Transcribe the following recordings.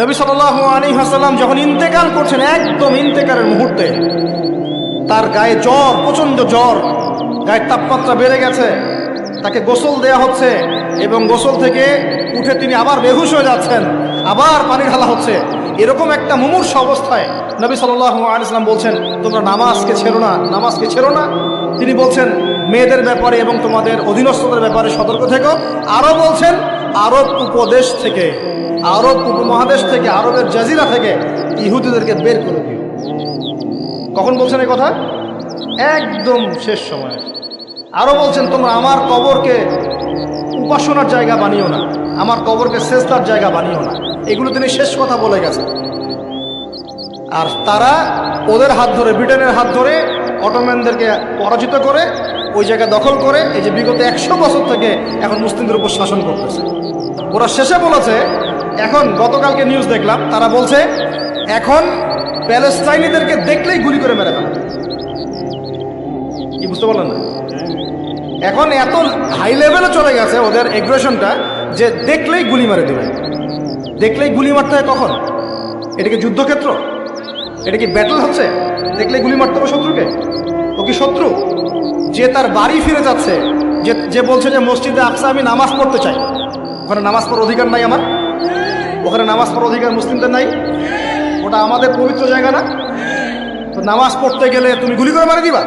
নবী সাল আলী হাসাল্লাম যখন ইন্তেকাল করছেন, একদম ইন্তেকালের মুহূর্তে, তার গায়ে জ্বর, প্রচণ্ড জ্বর, গায়ের তাপমাত্রা বেড়ে গেছে, তাকে গোসল দেয়া হচ্ছে এবং গোসল থেকে উঠে তিনি আবার বেহুশ হয়ে যাচ্ছেন, আবার পানি ঢালা হচ্ছে। এরকম একটা মুমূর্ষ অবস্থায় নবী সাল্লাহ আলিয়াল্লাম বলছেন, তোমরা নামাজকে ছেড়ো না, নামাজকে ছেড়ো না। তিনি বলছেন, মেয়েদের ব্যাপারে এবং তোমাদের অধীনস্থদের ব্যাপারে সতর্ক থেকো। আরও বলছেন, আরব উপদেশ থেকে আরব উপমহাদেশ থেকে, আরবের জাজিরা থেকে ইহুদিদেরকে বের করে দিও। কখন বলছেন এই কথা? একদম শেষ সময়। আরও বলছেন, তোমরা আমার কবরকে উপাসনার জায়গা বানিও না। আমার কবরকে শেষদার জায়গা বানিও না। এগুলো তিনি শেষ কথা বলে গেছেন। আর তারা ওদের হাত ধরে, ব্রিটেনের হাত ধরে অটোম্যানদেরকে পরাজিত করে, ওই জায়গা দখল করে, এই যে বিগত একশো বছর থেকে এখন মুসলিমদের উপর শাসন করতেছে। ওরা শেষে বলেছে এখন গতকালকে নিউজ দেখলাম, তারা বলছে, এখন প্যালেস্টাইনিদেরকে দেখলেই গুলি করে মেরে ফেলে। কি বুঝতে পারলেন না? এখন এত হাই লেভেলে চলে গেছে ওদের এগ্রেশনটা যে দেখলেই গুলি মারে দেবে। দেখলেই গুলি মারতে হয় কখন? এটা কি যুদ্ধক্ষেত্র? এটা কি ব্যাটল হচ্ছে? দেখলেই গুলি মারতে হবে শত্রুকে? ও কি শত্রু? যে তার বাড়ি ফিরে যাচ্ছে, যে যে বলছে যে মসজিদে আকসা আমি নামাজ পড়তে চাই। ওখানে নামাজ পড়ার অধিকার নাই আমার? ওখানে নামাজ পড়ার অধিকার মুসলিমদের নাই। ওটা আমাদের পবিত্র জায়গা না। তো নামাজ পড়তে গেলে তুমি গুলি করে মারে দিবা?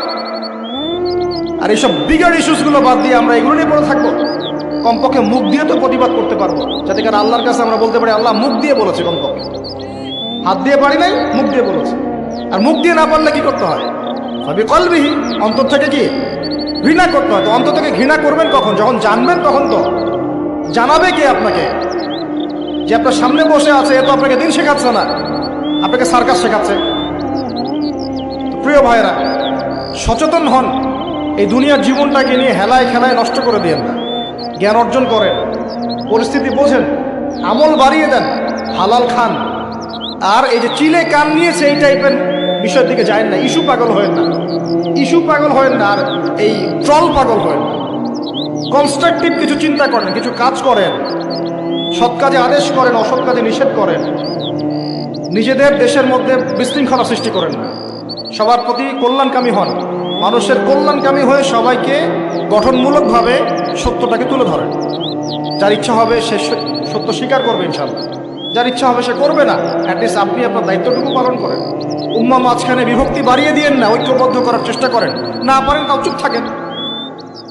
আর এইসব বিগার ইস্যুসগুলো বাদ দিয়ে আমরা এগুলো নিয়ে পড়ে থাকব। কমপক্ষে মুখ দিয়ে তো প্রতিবাদ করতে পারব। যাতে কারণ আল্লাহর কাছে আমরা বলতে পারি, আল্লাহ মুখ দিয়ে বলেছে কমপক্ষে। হাত দিয়ে পারি নাই, মুখ দিয়ে বলেছে। আর মুখ দিয়ে না পারলে কি করতে হয়? ভাবি কলবিহি, অন্তর থেকে কি? ঘৃণা করতে হয়। তো অন্তর থেকে ঘৃণা করবেন কখন? যখন জানবেন তখন তো। জানাবে কে আপনাকে? যে আপনার সামনে বসে আছে, এ তো আপনাকে দিন শেখাচ্ছে না। আপনাকে সার্কাস শেখাচ্ছে। প্রিয় ভাইরা সচেতন হন। এই দুনিয়ার জীবনটাকে নিয়ে হেলায় খেলায় নষ্ট করে দিয়েন না। জ্ঞান অর্জন করেন। পরিস্থিতি বোঝেন। আমল বাড়িয়ে দেন। হালাল খান। আর এই যে চিলে কান নিয়েছে, এই টাইপের বিষয়ের দিকে যায় না। ইস্যু পাগল হয়েন না। ইস্যু পাগল হয়েন না, আর এই ট্রল পাগল হয়েন না। কনস্ট্রাকটিভ কিছু চিন্তা করেন, কিছু কাজ করেন। সৎ কাজে আদেশ করেন, অসৎ কাজে নিষেধ করেন। নিজেদের দেশের মধ্যে বিশৃঙ্খলা সৃষ্টি করেন না। সবার প্রতি কল্যাণকামী হন। মানুষের কল্যাণকামী হয়ে সবাইকে গঠনমূলকভাবে সত্যটাকে তুলে ধরেন। যার ইচ্ছা হবে সে সত্য স্বীকার করবে ইনশাল্লাহ যার ইচ্ছা হবে সে করবে না অ্যাটলিস্ট আপনি আপনার দায়িত্বটুকু পালন করেন। উম্মা মাঝখানে বিভক্তি বাড়িয়ে দিয়েন না, ঐক্যবদ্ধ করার চেষ্টা করেন। না পারেন তাও চুপ থাকেন।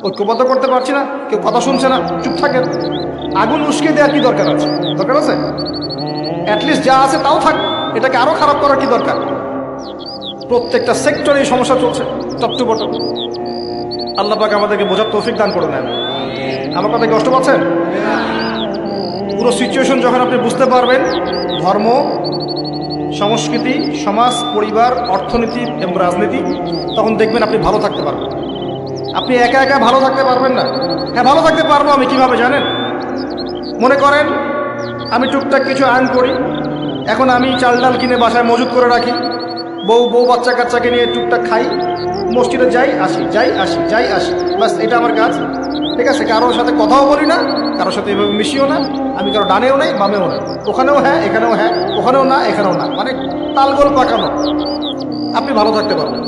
ঐক্যবদ্ধ করতে পারছি না, কেউ কথা শুনছে না, চুপ থাকেন। আগুন উস্কে দেওয়ার কি দরকার আছে? দরকার আছে? অ্যাটলিস্ট যা আছে তাও থাক। এটাকে আরও খারাপ করার কি দরকার? প্রত্যেকটা সেক্টরে এই সমস্যা চলছে টপ টু বটম আল্লাহ আমাদেরকে বোঝার তৌফিক দান করে নেন আমার কথা কষ্ট পাচ্ছেন পুরো সিচুয়েশন যখন আপনি বুঝতে পারবেন, ধর্ম, সংস্কৃতি, সমাজ, পরিবার, অর্থনীতি এবং রাজনীতি, তখন দেখবেন আপনি ভালো থাকতে পারবেন। আপনি একা একা ভালো থাকতে পারবেন না। হ্যাঁ ভালো থাকতে পারব আমি কীভাবে জানেন? মনে করেন, আমি টুকটাক কিছু আর্ন করি। এখন আমি চাল ডাল কিনে বাসায় মজুত করে রাখি। বউ বউ বাচ্চা কাচ্চাকে নিয়ে টুকটাক খাই। মসজিদে যাই, আসি যাই আসি যাই, আসি। বাস এটা আমার কাজ। ঠিক আছে, কারোর সাথে কথাও বলি না, কারোর সাথে এভাবে মিশিও না। আমি কারও ডানেও নেই, বামেও না ওখানেও হ্যাঁ এখানেও হ্যাঁ ওখানেও না, এখানেও না। মানে তালগোল পাকানো। আপনি ভালো থাকতে পারবেন।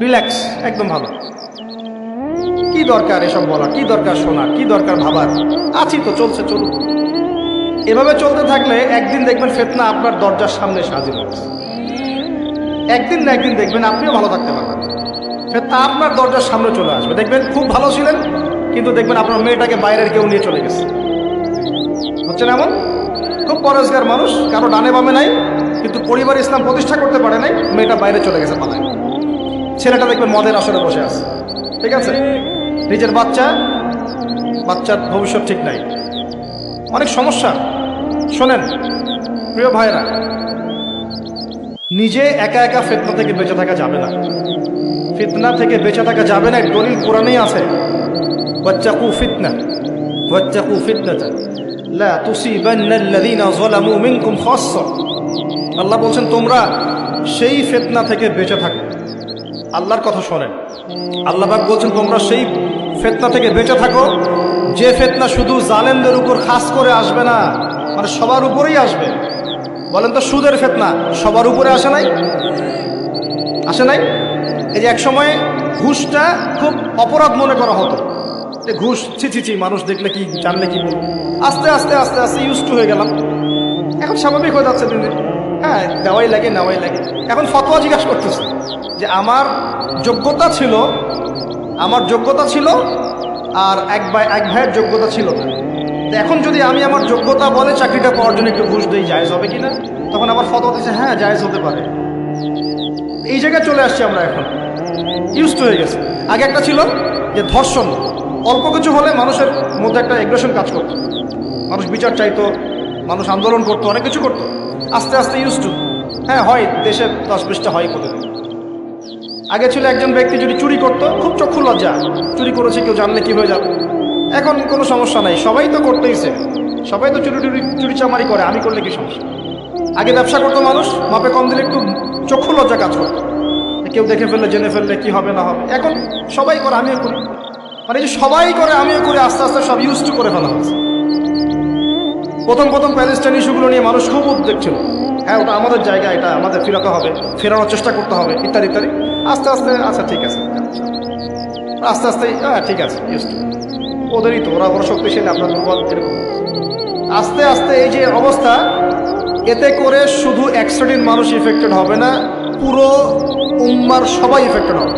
রিল্যাক্স, একদম ভালো। দরকার এসব বলা কি দরকার শোনা কি দরকার ভাবার? আছি তো, চলছে, চলুন। এভাবে চলতে থাকলে একদিন দেখবেন ফেতনা আপনার দরজার সামনে সাজিল একদিন না একদিন দেখবেন আপনিও ভালো থাকতে পারবেন। ফেতনা আপনার দরজার সামনে চলে আসবে। দেখবেন খুব ভালো ছিলেন, কিন্তু দেখবেন আপনার মেয়েটাকে বাইরের কেউ নিয়ে চলে গেছে। হচ্ছে না এমন? খুব পরেশগার মানুষ, কারও ডানে বামে নাই, কিন্তু পরিবার ইসলাম প্রতিষ্ঠা করতে পারে নাই, মেয়েটা বাইরে চলে গেছে পালায়। ছেলেটা দেখবেন মদের আসরে বসে আছে। ঠিক আছে? নিজের বাচ্চা, বাচ্চার ভবিষ্যৎ ঠিক নাই। অনেক সমস্যা। শোনেন, প্রিয় ভাইরা নিজে একা একা ফেতনা থেকে বেঁচে থাকা যাবে না। ফিতনা থেকে বেঁচে থাকা যাবে না, দলিল কোরআনেই আছে। ওয়াত্তাকু ফিতনা, ওয়াত্তাকু ফিতনাতা লা তুসিবান্না আল্লাহ বলছেন, তোমরা সেই ফেতনা থেকে বেঁচে থাকো। আল্লাহর কথা শোনেন। আল্লাহ পাক বলছেন, তোমরা সেই ফেতনা থেকে বেঁচে থাকো। যে ফেতনা শুধু জালেমদের উপর খাস করে আসবে না মানে সবার উপরেই আসবে। বলেন তো, সুদের ফেতনা সবার উপরে আসে নাই? আসে নাই? এই যে এক সময় ঘুষটা খুব অপরাধ মনে করা হতো। যে ঘুষ, ছি ছি ছি, মানুষ দেখলে কি জানলে কি বলব? আস্তে আস্তে আস্তে আস্তে ইউজ টু হয়ে গেলাম। এখন স্বাভাবিক হয়ে যাচ্ছে দিন দিন। হ্যাঁ দেওয়াই লাগে, নেওয়াই লাগে। এখন ফতোয়া জিজ্ঞাসা করতেছে যে আমার যোগ্যতা ছিল, আমার যোগ্যতা ছিল আর এক ভাই, এক ভাইয়ের যোগ্যতা ছিল। তো এখন যদি আমি আমার যোগ্যতা বলে চাকরিটা পাওয়ার জন্য একটু ঘুষ দিই, জায়জ হবে কি না তখন আবার ফতোয়া দিচ্ছে হ্যাঁ জায়জ হতে পারে। এই জায়গায় চলে আসছি আমরা এখন। ইউজ হয়ে গেছে। আগে একটা ছিল যে ধর্ষণ। অল্প কিছু হলে মানুষের মধ্যে একটা এগ্রেশন কাজ করতো। মানুষ বিচার চাইতো, মানুষ আন্দোলন করতো, অনেক কিছু করতো। আস্তে আস্তে ইউজ টু হ্যাঁ হয়, দেশে দশ বিশটা হয় প্রতিদিন আগে ছিল একজন ব্যক্তি যদি চুরি করতো, খুব চক্ষু লজ্জা। চুরি করেছে, কেউ জানলে কি হয়ে যাবে? এখন কোনো সমস্যা নাই, সবাই তো করতেইছে সবাই তো চুরি টুরি, চুরি চামারি করে, আমি করলে কি সমস্যা? আগে ব্যবসা করতো মানুষ, মাপে কম দিলে একটু চক্ষু লজ্জা কাজ করতো। কেউ দেখে ফেললে, জেনে ফেললে কি হবে, না হবে। এখন সবাই করে, আমিও করি। মানে যে সবাই করে, আমিও করি, আস্তে আস্তে সব ইউজ টু করে ফেলা হচ্ছে। প্রথম প্রথম প্যালেস্টাইন ইস্যুগুলো নিয়ে মানুষ খুব উদ্বেগ ছিল। হ্যাঁ ওটা আমাদের জায়গা, এটা আমাদের ফেরাতে হবে, ফেরানোর চেষ্টা করতে হবে, ইত্যাদি ইত্যাদি। আস্তে আস্তে আচ্ছা ঠিক আছে। আস্তে আস্তে হ্যাঁ ঠিক আছে ওদেরই তো, ওরা বড় শক্তিশালী, আপনার দুর্বল এরকম। আস্তে আস্তে, এই যে অবস্থা, এতে করে শুধু এক শ্রেণির মানুষ ইফেক্টেড হবে না, পুরো উম্মার সবাই ইফেক্টেড হবে।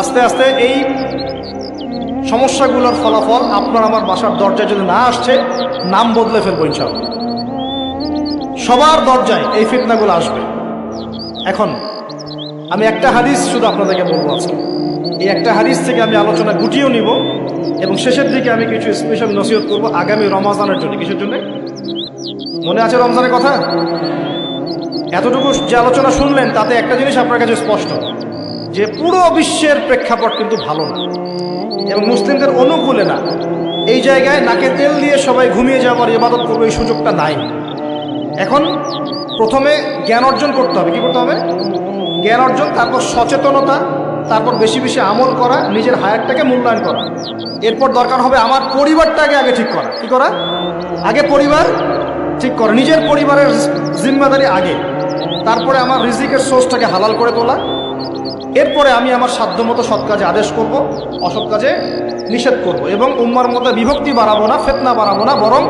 আস্তে আস্তে, এই সমস্যাগুলোর ফলাফল আপনার আমার বাসার দরজায় যদি না আসছে, নাম বদলে ফেলব ইনশাআল্লাহ। সবার দরজায় এই ফিতনাগুলো আসবে। এখন, আমি একটা হাদিস শুধু আপনাদেরকে বলব আজকে। এই একটা হাদিস থেকে আমি আলোচনা গুটিয়েও নিব এবং শেষের দিকে আমি কিছু স্পেশাল নসিহত করব আগামী রমাজানের জন্য। কিসের জন্য? মনে আছে রমজানের কথা? এতটুকু যে আলোচনা শুনলেন, তাতে একটা জিনিস আপনার কাছে স্পষ্ট। যে পুরো বিশ্বের প্রেক্ষাপট কিন্তু ভালো না। এবং মুসলিমদের অনুকূলে না। এই জায়গায় নাকে তেল দিয়ে সবাই ঘুমিয়ে যাওয়ার ইবাদত করবে এই সুযোগটা নাই। এখন প্রথমে জ্ঞান অর্জন করতে হবে। কী করতে হবে? জ্ঞান অর্জন, তারপর সচেতনতা, তারপর বেশি বেশি আমল করা, নিজের হায়ারটাকে মূল্যায়ন করা। এরপর দরকার হবে আমার পরিবারটাকে আগে ঠিক করা। কি করা? আগে পরিবার ঠিক করা। নিজের পরিবারের জিম্মাদারি আগে। তারপরে আমার রিজিকের সোর্সটাকে হালাল করে তোলা। এরপরে আমি আমার সাধ্যমতো সৎ কাজে আদেশ করব, অসৎ কাজে নিষেধ করব এবং উম্মার মধ্যে বিভক্তি বাড়াবো না, ফেতনা বাড়াবো না, বরং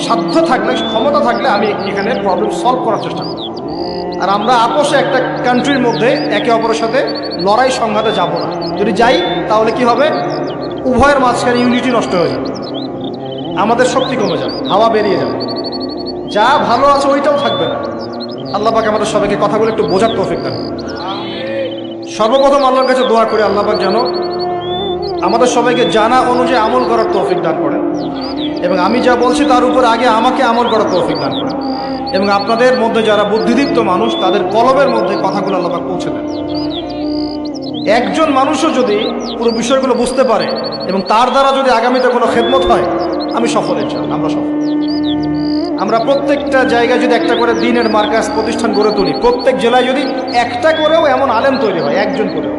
সাধ্য থাকলে, ক্ষমতা থাকলে আমি এখানে প্রবলেম সলভ করার চেষ্টা করব। আর আমরা আপোষে একটা কান্ট্রির মধ্যে একে অপরের সাথে লড়াই সংঘাতে যাব না। যদি যাই, তাহলে কি হবে? উভয়ের মাঝখানে ইউনিটি নষ্ট হয়ে যাবে। আমাদের শক্তি কমে যাবে, হাওয়া বেরিয়ে যাবে। যা ভালো আছে ওইটাও থাকবে না। আল্লাহ পাক আমাদের সবাইকে কথাগুলো একটু বোঝার তৌফিক দেন সর্বপ্রথম আল্লাহর কাছে দোয়া করে, আল্লাহ পাক যেন আমাদের সবাইকে জানা অনুযায়ী আমল করার তৌফিক দান করেন। এবং আমি যা বলছি তার উপর আগে আমাকে আমল করার তৌফিক দান করেন। এবং আপনাদের মধ্যে যারা বুদ্ধিদীপ্ত মানুষ, তাদের কলবের মধ্যে কথাগুলো আল্লাহ পাক পৌঁছে দেন। একজন মানুষও যদি পুরো বিষয়গুলো বুঝতে পারে এবং তার দ্বারা যদি আগামীতে কোনো খেদমত হয়, আমি সফল, ইনশাআল্লাহ, আমরা সফল। আমরা প্রত্যেকটা জায়গায় যদি একটা করে দিনের মার্কাস প্রতিষ্ঠান গড়ে তুলি, প্রত্যেক জেলায় যদি একটা করেও এমন আলেম তৈরি হয়, একজন করেও,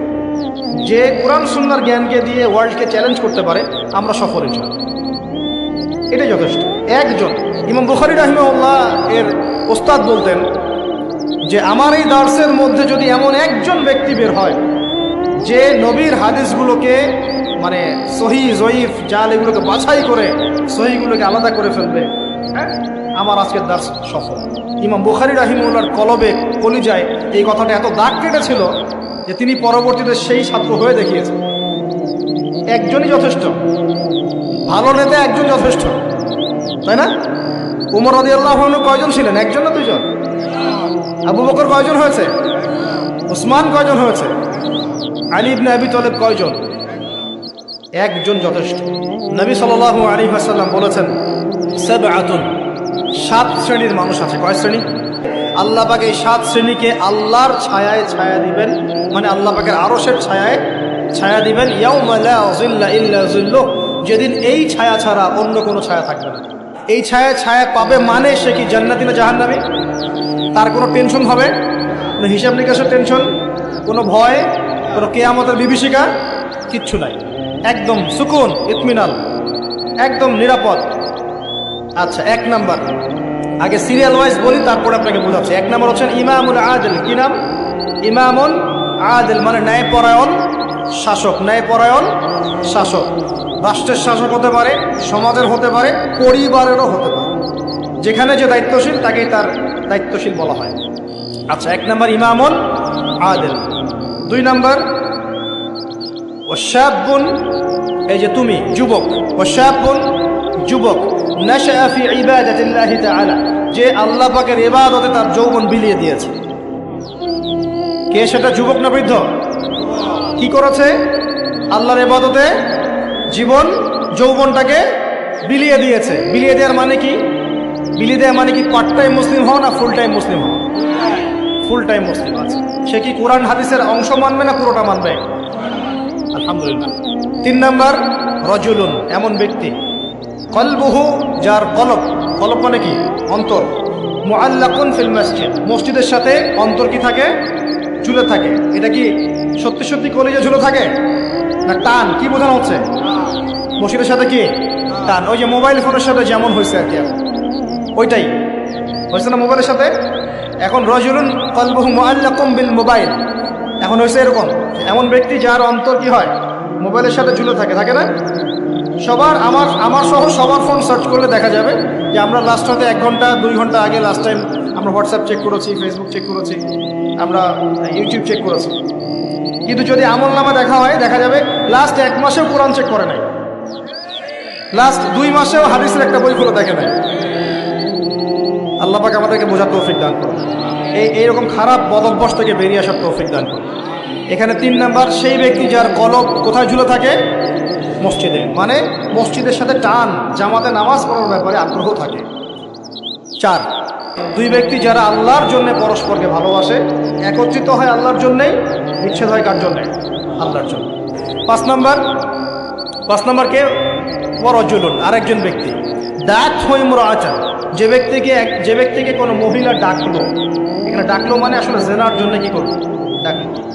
যে কোরআন সুন্নার জ্ঞানকে দিয়ে ওয়ার্ল্ডকে চ্যালেঞ্জ করতে পারে, আমরা সফল ইনশাআল্লাহ এটাই যথেষ্ট। একজন, ইমাম বুখারি রাহিমাউল্লাহ এর ওস্তাদ বলতেন যে, আমার এই দার্সের মধ্যে যদি এমন একজন ব্যক্তি বের হয়, যে নবীর হাদিসগুলোকে মানে সহি, জয়ীফ, জাল এগুলোকে বাছাই করে, সহিগুলোকে আলাদা করে ফেলবে হ্যাঁ আমার আজকের দাস সফল। ইমাম বুখারি রাহিমুল্লার কলবে কলিজায় এই কথাটা এত দাগ কেটেছিল যে তিনি পরবর্তীতে সেই ছাত্র হয়ে দেখিয়েছেন। একজনই যথেষ্ট, ভালো নেতা একজন যথেষ্ট, তাই না? উমর রদি আল্লাহ কয়জন ছিলেন? একজন না দুইজন? আবু বকর কয়জন হয়েছে? উসমান কয়জন হয়েছে? আলী ইবনে আবি তলেব কয়জন? একজন যথেষ্ট। নবী সাল আলী হাসাল্লাম বলেছেন সেব আতুন সাত শ্রেণির মানুষ আছে। কয় শ্রেণি? আল্লাহ পাক এই সাত শ্রেণীকে আল্লাহর ছায়ায় ছায়া দিবেন। মানে আল্লাহ পাকের আরসের ছায়ায় ছায়া দিবেন। যেদিন এই ছায়া ছাড়া অন্য কোনো ছায়া থাকবে না। এই ছায়া ছায়া পাবে মানে সে কি জান্নাতি না জাহান্নামী? তার কোনো টেনশন হবে? কোনো হিসাব নিকাশের টেনশন কোনো ভয়? কোনো কেয়ামতের বিভীষিকা? কিচ্ছু নাই। একদম সুকুন, ইতমিনাল। একদম নিরাপদ। আচ্ছা এক নাম্বার। আগে সিরিয়াল ওয়াইজ বলি, তারপরে আপনাকে বোঝাচ্ছি। এক নাম্বার হচ্ছেন ইমামুল আদিল, কি নাম? ইমামুল আদিল মানে ন্যায়পরায়ণ শাসক। ন্যায়পরায়ণ শাসক। রাষ্ট্রের শাসক হতে পারে, সমাজের হতে পারে, পরিবারেরও হতে পারে। যেখানে যে দায়িত্বশীল, তাকেই তার দায়িত্বশীল বলা হয়। আচ্ছা এক নাম্বার ইমামুল আদিল। দুই নাম্বার, ওয়াশাবুন, এই যে তুমি, যুবক। ও ওয়াশাবুন, যুবক। নাশা ফি ইবাদাতিল্লাহি তাআলা। যে আল্লাহ পাকের ইবাদতে তার যৌবন বিলিয়ে দিয়েছে। কে সেটা যুবক না বৃদ্ধ? কি করেছে? আল্লাহর ইবাদতে জীবন, যৌবনটাকে বিলিয়ে দিয়েছে। বিলিয়ে দেওয়ার মানে কি? বিলিয়ে দেওয়া মানে কি পার্ট টাইম মুসলিম হও না ফুল টাইম মুসলিম হও ফুল টাইম মুসলিম আছে। সে কি কোরআন হাদিসের অংশ মানবে না পুরোটা মানবে? আলহামদুলিল্লাহ। তিন নাম্বার, রজুলুন, এমন ব্যক্তি। কলবহু, যার কলব কলব মানে কি? অন্তর। মুআল্লাকুন ফিল মসজিদ। মসজিদের সাথে অন্তর কি থাকে? ঝুলে থাকে। এটা কি সত্যি সত্যি কলেজে ঝুলে থাকে? না টান? কি বোঝানো হচ্ছে? মসজিদের সাথে কি? টান। ওই যে মোবাইল ফোনের সাথে যেমন হয়েছে আর কি। ওইটাই। হয়েছে না মোবাইলের সাথে? এখন রজুলুন কলবহু মুআল্লাকুম বিল মোবাইল। এখন হয়েছে এরকম। এমন ব্যক্তি যার অন্তর কি হয়? মোবাইলের সাথে ঝুলে থাকে। থাকে না? সবার আমার আমার সহ সবার ফোন সার্চ করলে দেখা যাবে যে আমরা লাস্ট হতে এক ঘণ্টা, দুই ঘণ্টা আগে লাস্ট টাইম আমরা হোয়াটসঅ্যাপ চেক করেছি ফেসবুক চেক করেছি, আমরা ইউটিউব চেক করেছি। কিন্তু যদি আমল নামা দেখা হয়, দেখা যাবে লাস্ট এক মাসেও কোরআন চেক করে নাই। লাস্ট দুই মাসেও হাদিসের একটা বই খুলে দেখে নাই। আল্লাহ পাক আমাদেরকে বোঝার তৌফিক দান করুন। এই এইরকম খারাপ বদ অভ্যাস থেকে বেরিয়ে আসার তৌফিক দান করুন। এখানে তিন নাম্বার, সেই ব্যক্তি যার কলব কোথায় ঝুলে থাকে? মসজিদে। মানে মসজিদের সাথে টান, জামাতে নামাজ পড়ার ব্যাপারে আগ্রহ থাকে। চার, দুই ব্যক্তি যারা আল্লাহর জন্য পরস্পরকে ভালোবাসে, একত্রিত হয় আল্লাহর জন্যেই বিচ্ছেদ হয় কার জন্যে? আল্লাহর জন্য। পাঁচ নাম্বার, পাঁচ নম্বর কে? ওরজুলুন আরেকজন ব্যক্তি। ডাক হইমর আচার যে ব্যক্তিকে এক- যে ব্যক্তিকে কোনো মহিলা ডাকলো, এখানে ডাকলো মানে আসলে জেনার জন্য কি করব ডাকলো।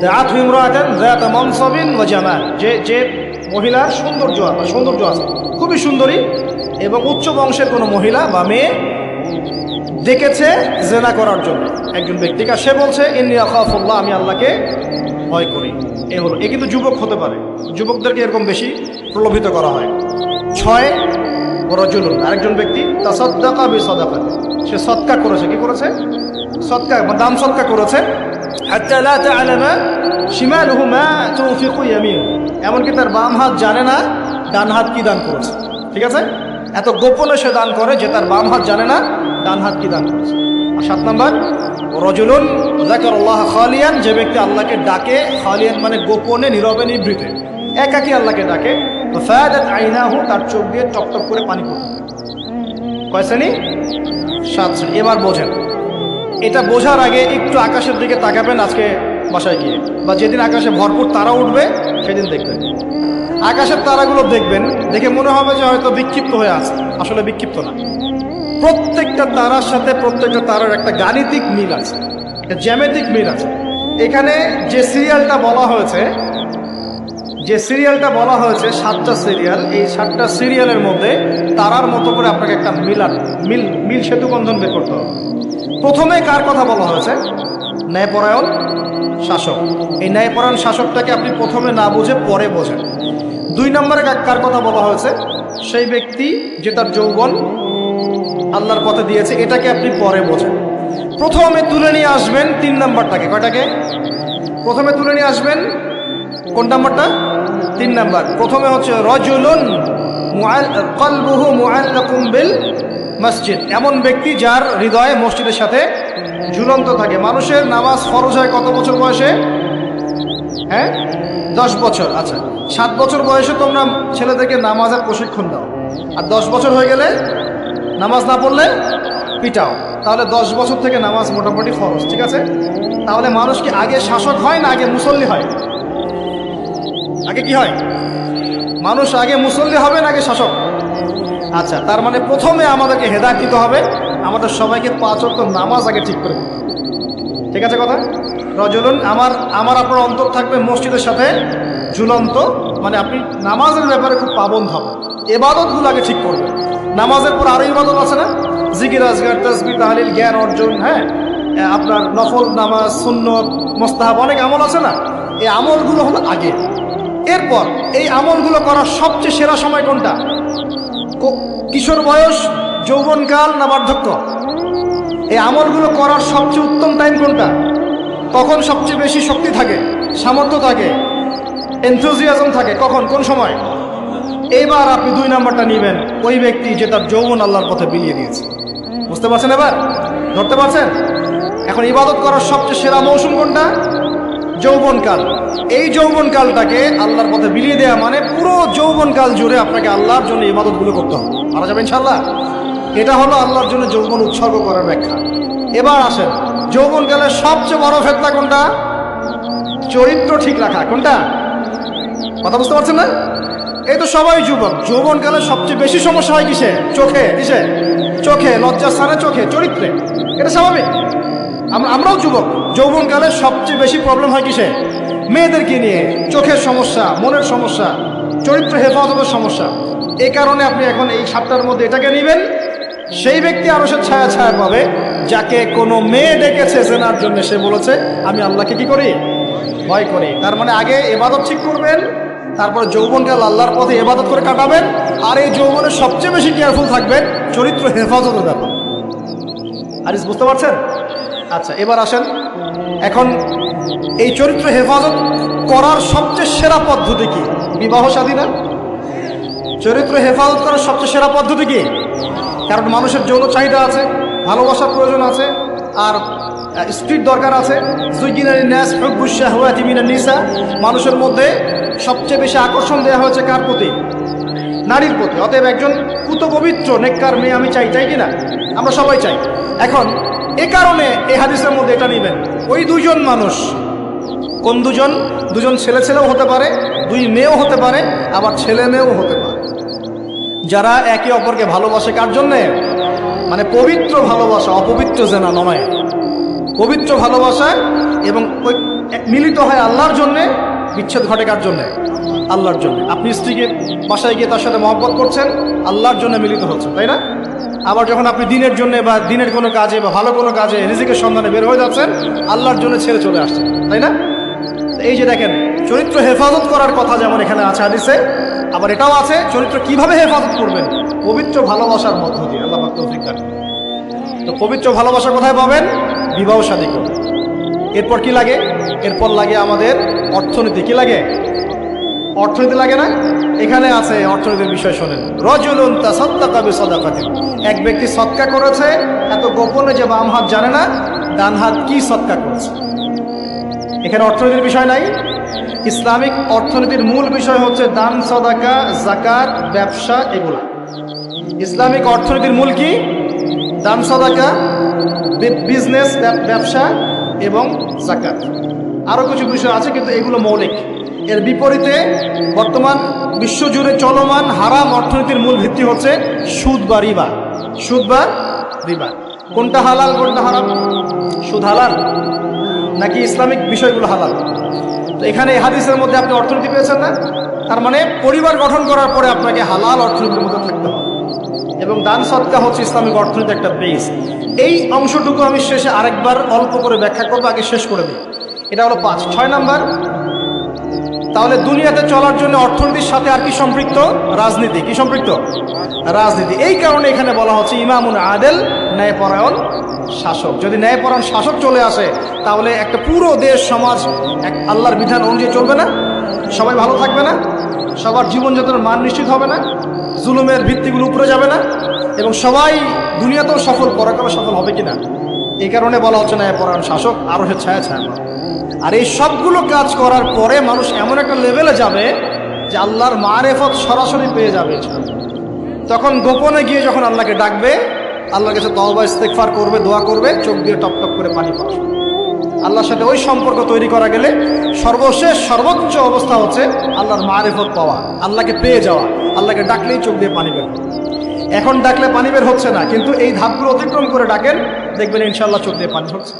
দাঁত হইমর আচার দাঁত মনসবিন ও জামাল যে যে মহিলার সৌন্দর্য আছে সৌন্দর্য আছে। খুবই সুন্দরী এবং উচ্চ বংশের কোনো মহিলা বা মেয়ে ডেকেছে জেনা করার জন্য। একজন ব্যক্তিকে সে বলছে, ইন্নি আখাফুল্লাহ, আমি আল্লাহকে ভয় করি। এ হলো। এ কিন্তু যুবক হতে পারে। যুবকদেরকে এরকম বেশি প্রলোভিত করা হয়। ছয় রজুলুন আরেকজন ব্যক্তি তা সদ্দাকা বি সদাকা সে সৎকা করেছে। কি করেছে? সৎকা বা দাম সৎকা করেছে। হাত্তা লা তা'লামা শিমালুহু মা তুনফিকু ইয়ামিনু। এমনকি তার বাম হাত জানে না ডান হাত কি দান করেছে। ঠিক আছে? এত গোপনে সে দান করে যে তার বাম হাত জানে না ডান হাত কি দান করেছে। আর সাত নম্বর, রজুলুন আল্লাহ খালিয়ান, যে ব্যক্তি আল্লাহকে ডাকে, খালিয়ান মানে গোপনে, নীরবে নিভৃতে একাকি আল্লাহকে ডাকে। তো ফায়াদাত আইনাহু, তার চোখ দিয়ে টপটপ করে পানি থাকে। কয় শ্রেণি? সাত শ্রেণি। এবার বোঝেন। এটা বোঝার আগে একটু আকাশের দিকে তাকাবেন, আজকে বাসায় গিয়ে। বা যেদিন আকাশে ভরপুর তারা উঠবে, সেদিন দেখবেন। আকাশের তারাগুলো দেখবেন, দেখে মনে হবে যে হয়তো বিক্ষিপ্ত হয়ে আছে। আসলে বিক্ষিপ্ত না। প্রত্যেকটা তারার সাথে প্রত্যেকটা তারার একটা গাণিতিক মিল আছে, একটা জ্যামেতিক মিল আছে। এখানে যে সিরিয়ালটা বলা হয়েছে, যে সিরিয়ালটা বলা হয়েছে, সাতটা সিরিয়াল, এই সাতটা সিরিয়ালের মধ্যে তারার মতো করে আপনাকে একটা মিলার মিল মিল সেতু বন্ধন বের করতে হবে। প্রথমে কার কথা বলা হয়েছে? ন্যায়পরায়ণ শাসক। এই ন্যায়পরায়ণ শাসকটাকে আপনি প্রথমে না বুঝে পরে বোঝেন। দুই নম্বরে কার- কথা বলা হয়েছে? সেই ব্যক্তি যে তার যৌবন আল্লাহর পথে দিয়েছে, এটাকে আপনি পরে বোঝেন। প্রথমে তুলে নিয়ে আসবেন তিন নাম্বারটাকে। কয়টাকে? প্রথমে তুলে নিয়ে আসবেন কোন নাম্বারটা? তিন নাম্বার। প্রথমে হচ্ছে, রজুলুন কলবুহু মুআল্লাকুম বিল মসজিদ। এমন ব্যক্তি যার হৃদয়ে মসজিদের সাথে ঝুলন্ত থাকে। মানুষের নামাজ ফরজ হয় কত বছর বয়সে? হ্যাঁ? দশ বছর। আচ্ছা সাত বছর বয়সে তোমরা ছেলেদেরকে নামাজের প্রশিক্ষণ দাও। আর দশ বছর হয়ে গেলে নামাজ না পড়লে পিটাও। তাহলে দশ বছর থেকে নামাজ মোটামুটি ফরজ, ঠিক আছে? তাহলে মানুষ কি আগে শাসক হয় না আগে মুসল্লি হয়? আগে কি হয়? মানুষ আগে মুসল্লি হবে না আগে শাসক? আচ্ছা তার মানে প্রথমে আমাদেরকে হেদায়ত দিতে হবে। আমাদের সবাইকে পাঁচ অক্ট নামাজ আগে ঠিক করে ঠিক আছে কথা? রজলুন, আমার আমার আপনার অন্তর থাকবে মসজিদের সাথে ঝুলন্ত মানে আপনি নামাজের ব্যাপারে খুব পাবন্ধ হবে এবাদতগুলো আগে ঠিক করবেন। নামাজের পর আরও ইবাদত আছে না? জিকির, আজগার তসবি তাহলিল, জ্ঞান অর্জন হ্যাঁ? আপনার নফল নামাজ, সুন্নত, মোস্তাহাব, অনেক আমল আছে না? এই আমলগুলো হলো আগে। এরপর এই আমলগুলো করার সবচেয়ে সেরা সময় কোনটা? কিশোর বয়স যৌবনকাল না বার্ধক্য? এই আমলগুলো করার সবচেয়ে উত্তম টাইম কোনটা? কখন সবচেয়ে বেশি শক্তি থাকে, সামর্থ্য থাকে এনথুজিয়াজম থাকে, কখন, কোন সময়? এইবার আপনি দুই নাম্বারটা নেবেন, ওই ব্যক্তি যে তার যৌবন আল্লাহর পথে বিলিয়ে দিয়েছে। বুঝতে পারছেন এবার? ধরতে পারছেন? এখন ইবাদত করার সবচেয়ে সেরা মৌসুম কোনটা? যৌবনকাল। এই যৌবনকালটাকে আল্লাহর পথে বিলিয়ে দেওয়া মানে পুরো যৌবনকাল জুড়ে আপনাকে আল্লাহর জন্য ইবাদতগুলো করতে হবে। মারা যাবে ইনশাল্লাহ এটা হলো আল্লাহর জন্য যৌবন উৎসর্গ করার ব্যাখ্যা। এবার আসেন যৌবনকালের সবচেয়ে বড় ফেতনা কোনটা? চরিত্র ঠিক রাখা, কোনটা? কথা বুঝতে পারছেন না? এই তো সবাই যুবক যৌবনকালে সবচেয়ে বেশি সমস্যা হয় কিসে? চোখে কিসে? চোখে লজ্জাস্থানে চোখে, চরিত্রে। এটা স্বাভাবিক। আমরা আমরাও যুবক যৌবনকালে সবচেয়ে বেশি প্রবলেম হয় কিসে? মেয়েদেরকে নিয়ে, চোখের সমস্যা, মনের সমস্যা, চরিত্র হেফাজতের সমস্যা। এই কারণে আপনি এখন এই সাতটার মধ্যে এটাকে নেবেন। সেই ব্যক্তি আরও সে ছায়া ছায়া পাবে, যাকে কোনো মেয়ে ডেকেছে জেনার জন্য। সে বলেছে, আমি আল্লাহকে কি করি? ভয় করি। তার মানে আগে এবাদত ঠিক করবেন, তারপর যৌবনকাল আল্লাহর পথে এবাদত করে কাটাবেন, আর এই যৌবনে সবচেয়ে বেশি কেয়ারফুল থাকবেন চরিত্র হেফাজতের ব্যাপার। আরিস বুঝতে পারছেন? আচ্ছা এবার আসেন। এখন এই চরিত্র হেফাজত করার সবচেয়ে সেরা পদ্ধতি কি? বিবাহ সাদী চরিত্র হেফাজত করার সবচেয়ে সেরা পদ্ধতি কি? কারণ মানুষের যৌন চাহিদা আছে, ভালোবাসার প্রয়োজন আছে, আর স্ত্রীর দরকার আছে। নিসা মানুষের মধ্যে সবচেয়ে বেশি আকর্ষণ দেওয়া হয়েছে কার প্রতি? নারীর প্রতি। অতএব একজন পুত পবিত্র নেককার মেয়ে আমি চাই চাই কিনা আমরা সবাই চাই। এখন, এ কারণে এই হাদিসের মধ্যে এটা নেবেন। ওই দুজন মানুষ, কোন দুজন? দুজন ছেলে ছেলেও হতে পারে, দুই মেয়েও হতে পারে, আবার ছেলে মেয়েও হতে পারে। যারা একে অপরকে ভালোবাসে কার জন্যে? মানে পবিত্র ভালোবাসা, অপবিত্র জেনা নয়। পবিত্র ভালোবাসা এবং মিলিত হয় আল্লাহর জন্যে, বিচ্ছেদ ঘটে কার জন্যে? আল্লাহর জন্য। আপনি স্ত্রীকে বাসায় গিয়ে তার সাথে মহব্বত করছেন, আল্লাহর জন্য মিলিত হচ্ছেন, তাই না? আবার যখন আপনি দিনের জন্য বা দিনের কোনো কাজে বা ভালো কোনো কাজে রিজিকের সন্ধানে বের হয়ে যাচ্ছেন, আল্লাহর জন্য ছেড়ে চলে আসছেন, তাই না? এই যে দেখেন, চরিত্র হেফাজত করার কথা যেমন এখানে আছে হাদিসে আবার এটাও আছে, চরিত্র কীভাবে হেফাজত করবেন? পবিত্র ভালোবাসার মধ্য দিয়ে। আল্লাহ তৌফিক তো পবিত্র ভালোবাসা কোথায় পাবেন? বিবাহ শাদী করবেন এরপর কি লাগে? এরপর লাগে আমাদের অর্থনীতি। কি লাগে? অর্থনীতি লাগে না? এখানে আছে অর্থনীতির বিষয় শোনেন। রজুলুন তাসাদ্দাকা বিসাদাকাতিন। এক ব্যক্তি সৎকা করেছে, এত গোপনে যে বাম হাত জানে না, ডান হাত কি সৎকা করেছে? এখানে অর্থনীতির বিষয় নাই। ইসলামিক অর্থনীতির মূল বিষয় হচ্ছে দান, সদাকা, জাকাত, ব্যবসা এগুলো। ইসলামিক অর্থনীতির মূল কি? দান, সদাকা বিজনেস ব্যবসা এবং জাকাত। আরও কিছু বিষয় আছে কিন্তু এগুলো মৌলিক। এর বিপরীতে বর্তমান বিশ্বজুড়ে চলমান হারাম অর্থনীতির মূল ভিত্তি হচ্ছে সুদ বা রিবা। সুদ বা রিবা। কোনটা হালাল, কোনটা হারাম? সুদ হালাল? নাকি ইসলামিক বিষয়গুলো হালাল? তো এখানে হাদিসের মধ্যে আপনি অর্থনীতি পেয়েছেন না? তার মানে পরিবার গঠন করার পরে আপনাকে হালাল অর্থনীতির মধ্যে থাকতে হবে। এবং দান সৎকা হচ্ছে ইসলামিক অর্থনীতি একটা বেস এই অংশটুকু আমি শেষে আরেকবার অল্প করে ব্যাখ্যা করব, আগে শেষ করে দিই। এটা হলো পাঁচ। ছয় নাম্বার, তাহলে দুনিয়াতে চলার জন্য অর্থনীতির সাথে আর কি সম্পৃক্ত? রাজনীতি। কি সম্পৃক্ত? রাজনীতি। এই কারণে এখানে বলা হচ্ছে ইমামুন আদেল, ন্যায়পরায়ণ শাসক। যদি ন্যায়পরায়ণ শাসক চলে আসে, তাহলে একটা পুরো দেশ, সমাজ, এক আল্লাহর বিধান অনুযায়ী চলবে না। সবাই ভালো থাকবে না। সবার জীবনযাত্রার মান নিশ্চিত হবে না। জুলুমের ভিত্তিগুলো উপরে যাবে না। এবং সবাই দুনিয়াতেও সফল, পরাকালে সফল হবে কিনা, এই কারণে বলা হচ্ছে ন্যায়পরায়ণ শাসক আরও সে ছায়া ছায়া। আর এই সবগুলো কাজ করার পরে মানুষ এমন একটা লেভেলে যাবে যে আল্লাহর মারেফত সরাসরি পেয়ে যাবে। তখন গোপনে গিয়ে যখন আল্লাহকে ডাকবে আল্লাহর কাছে তলবা ইস্তেকফার করবে, দোয়া করবে, চোখ দিয়ে টপ টপ করে পানি পাস আল্লাহর সাথে ওই সম্পর্ক তৈরি করা গেলে সর্বশেষ, সর্বোচ্চ অবস্থা হচ্ছে আল্লাহর মারেফত পাওয়া, আল্লাহকে পেয়ে যাওয়া, আল্লাহকে ডাকলেই চোখ দিয়ে পানি বের। এখন ডাকলে পানি বের হচ্ছে না, কিন্তু এই ধাপগুলো অতিক্রম করে ডাকেন, দেখবেন ইনশাল্লাহ চোখ দিয়ে পানি হচ্ছে